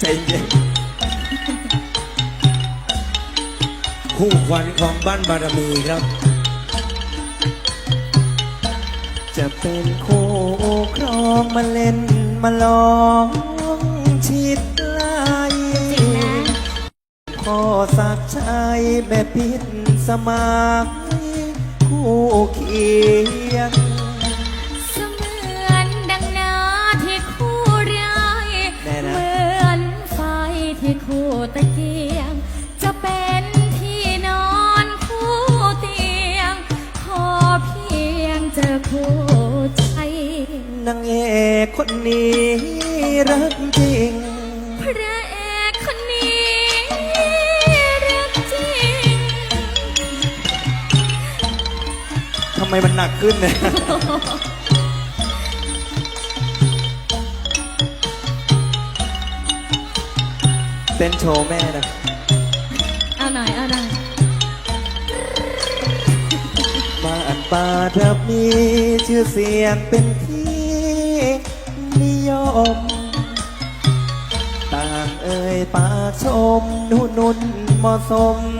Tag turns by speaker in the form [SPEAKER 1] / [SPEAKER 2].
[SPEAKER 1] ใจเย็นคู่ขวัญของบ้านบารมีครับ จะเป็นคู่ครองมาเล่นมาลองชิดไลพ่อสักชัยแม่พิษสมัครคู่เคียง
[SPEAKER 2] ที่คู่ตะเกียง จะเป็นที่นอนคู่เตียง ขอเพียงเจอคู่ใจ
[SPEAKER 1] นางเอกคนนี้รักจริง
[SPEAKER 2] พระเอกคนนี้รักจริง
[SPEAKER 1] ทำไมมันหนักขึ้นเนี่ย เต้นโชว์แม่นะ
[SPEAKER 2] เอาหน่อย เอาหน่อย
[SPEAKER 1] บ้านป่ารับมีชื่อเสียงเป็นที่นิยม ต่างเอ่ยปากชม นุนุนเหมาะสมกันดี